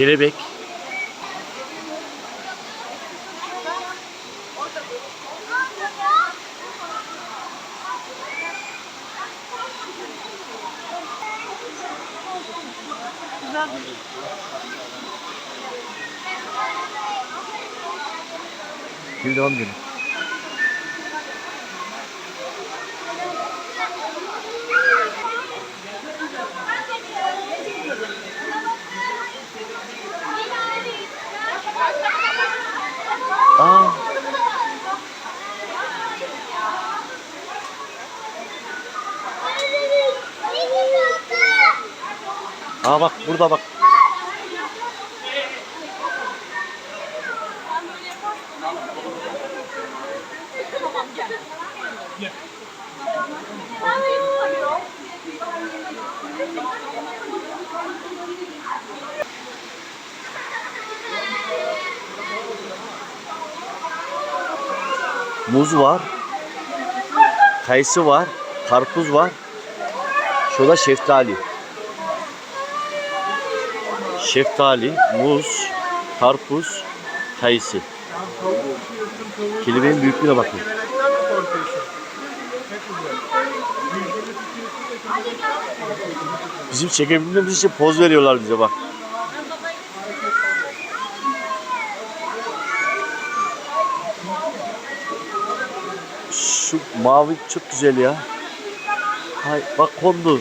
Kelebek. Bir devam edelim. Aa. Aa bak burada bak. Muz var. Kayısı var. Karpuz var. Şurada şeftali. Şeftali, muz, karpuz, kayısı. Kelebeğin büyüklüğüne bakın. Bizim çekebilmemiz için poz veriyorlar bize bak. Şu mavi çok güzel ya. Hay, bak kondu.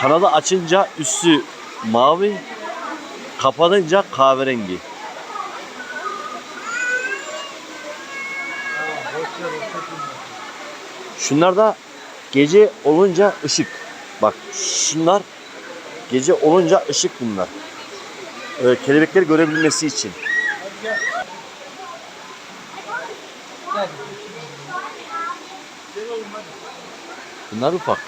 Kanadı açınca üstü mavi, kapanınca kahverengi. Şunlar da gece olunca ışık. Bak şunlar gece olunca ışık bunlar. Ee, kelebekleri görebilmesi için. Bunlar ufak.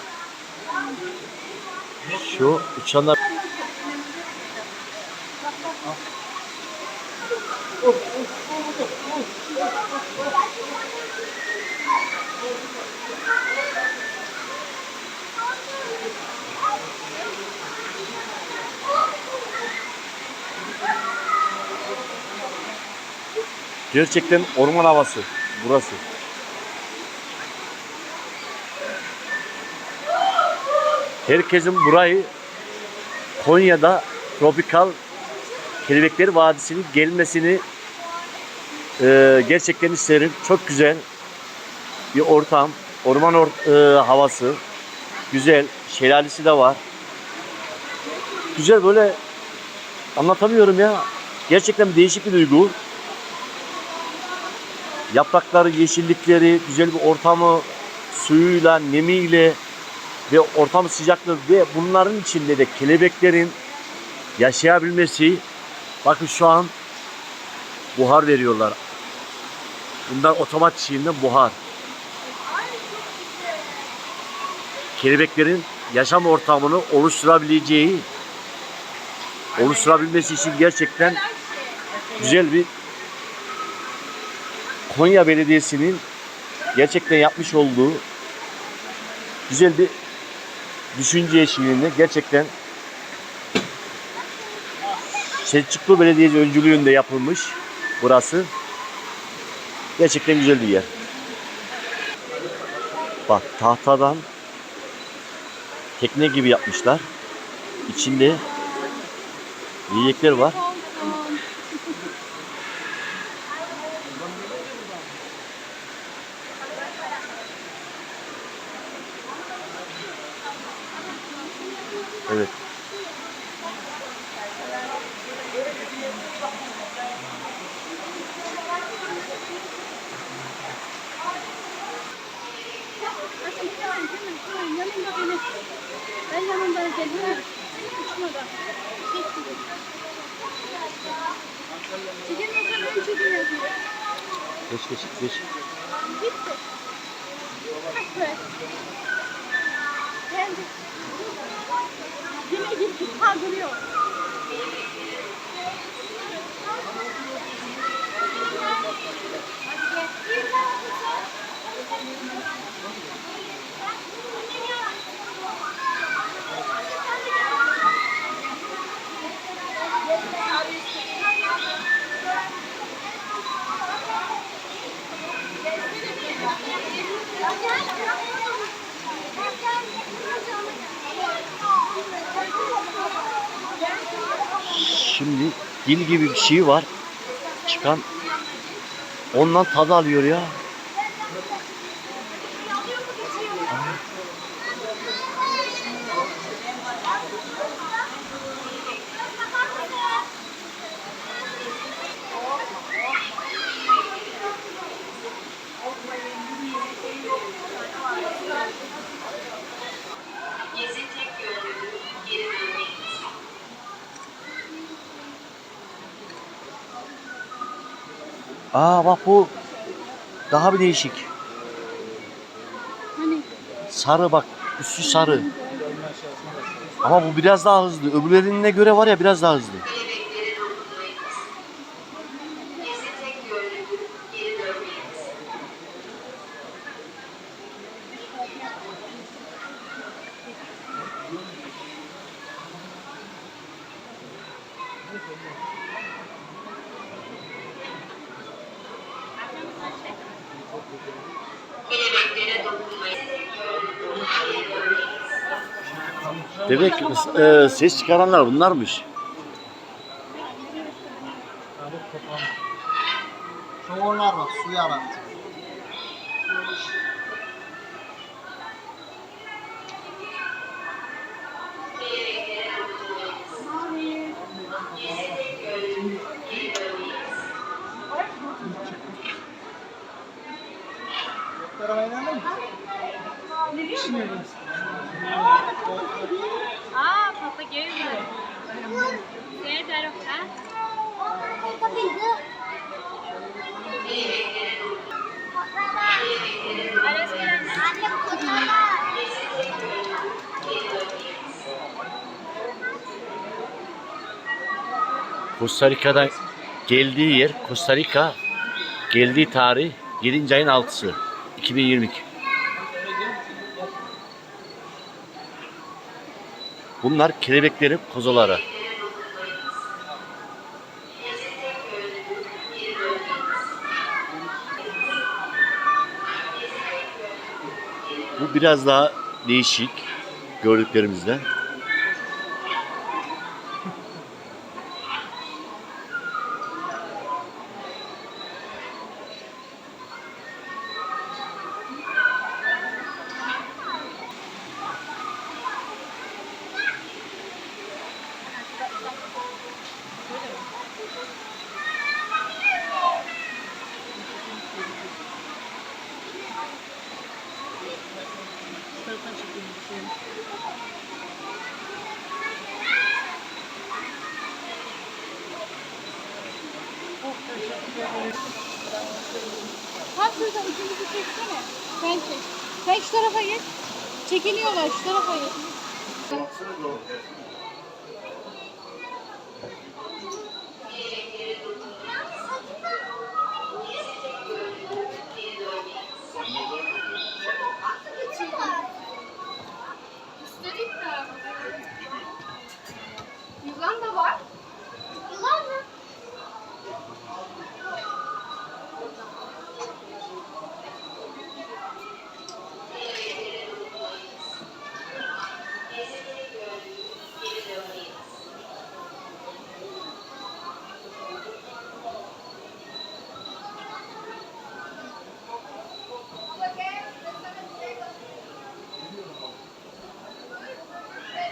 Şu uçanlar Gerçekten orman havası burası. Herkesin burayı Konya'da tropikal kelebekler vadisinin gelmesini e, gerçekten isterim. Çok güzel bir ortam, orman or- e, havası, güzel, şelalesi de var. Güzel böyle anlatamıyorum ya. Gerçekten bir değişik bir duygu. Yaprakları, yeşillikleri, güzel bir ortamı, suyuyla, nemiyle ve ortam sıcaklığı ve bunların içinde de kelebeklerin yaşayabilmesi bakın şu an buhar veriyorlar. Bunlar otomatik şeyinden buhar. Kelebeklerin yaşam ortamını oluşturabileceği oluşturabilmesi için gerçekten güzel bir Konya Belediyesi'nin gerçekten yapmış olduğu güzel bir düşünce eşliğinde gerçekten Selçuklu Belediyesi öncülüğünde yapılmış burası. Gerçekten güzel bir yer. Bak tahtadan tekne gibi yapmışlar. İçinde yiyecekler var. Yanında beni. Ben yanındayken ha, uçmadan. Tek gibi. Çekin bakalım çekiyor. Geç geç geç. Hah, böyle. Ben de. Yine gitti. Kaldırıyor. Şimdi dil gibi bir şey var. Çıkan ondan tad alıyor ya. Aa bak bu daha bir değişik. Hani Sarı bak üstü sarı. Ama bu biraz daha hızlı. Öbürlerine göre var ya biraz daha hızlı. Demek ki e, ses çıkaranlar bunlarmış. Çoğunlar bak suya bak. Doktora Costa Rica'dan geldiği yer Costa Rica geldiği tarih 7. ayın 6'sı 2022. Bunlar kelebeklerin kozaları. Bu biraz daha değişik gördüklerimizden. Şuradan ucumuzu çeksene. Sen çek. Sen şu tarafa git. Çekiniyorlar şu tarafa git.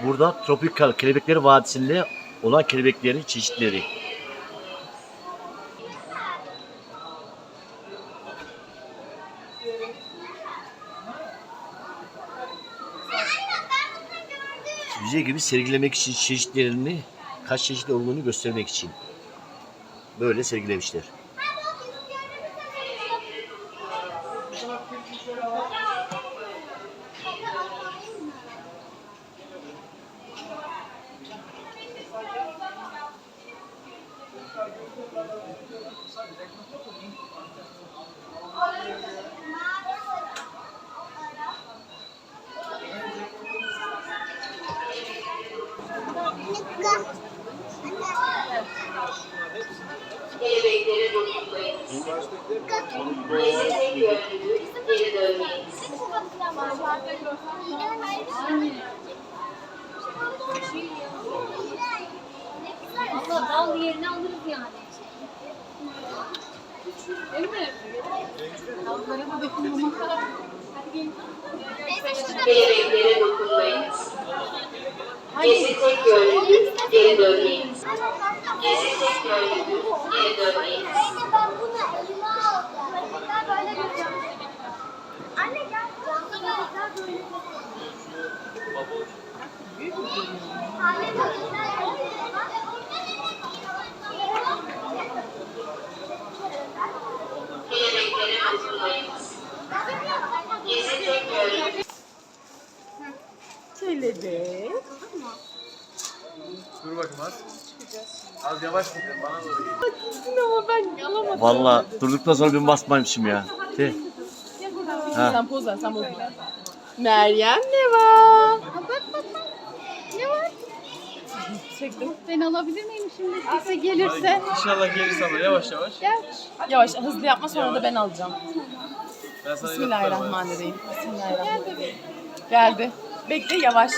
Burada tropikal kelebekler vadisinde olan kelebeklerin çeşitleri. Müze gibi sergilemek için çeşitlerini kaç çeşit olduğunu göstermek için böyle sergilemişler. Kelebekleri dokunmayınız. Lezzete gönlünü geri dönmeyiniz. Allah al yerine alırız yani. Değil mi? Altlara da dokunmamak Kelebeklere dokunmayınız. Gezi tek yönlüdür, geri dönmeyiniz. Gezi tek yönlüdür, geri dönmeyiniz. ben bunu elime aldım. Ben böyle göreceğim. Anne gel. Camda böyle. Anne Kelebeklere dokunmayınız. Gezi tek yönlüdür. Kelebek. Dur bakayım az. Az yavaş gidin bana doğru gel. Ama ben alamadım. Valla durduktan sonra bir basmaymışım ya. Tüh. Ha. Sen poz ver, sen poz ver. Meryem ne var? Ne var? Çektim. Ben alabilir miyim şimdi? Bize gelirse. İnşallah gelirse ama yavaş yavaş. Gel. Yavaş, hızlı yapma sonra da ben alacağım. Ben sana Bismillahirrahmanirrahim. Bismillahirrahmanirrahim. Geldi. Bekle yavaş.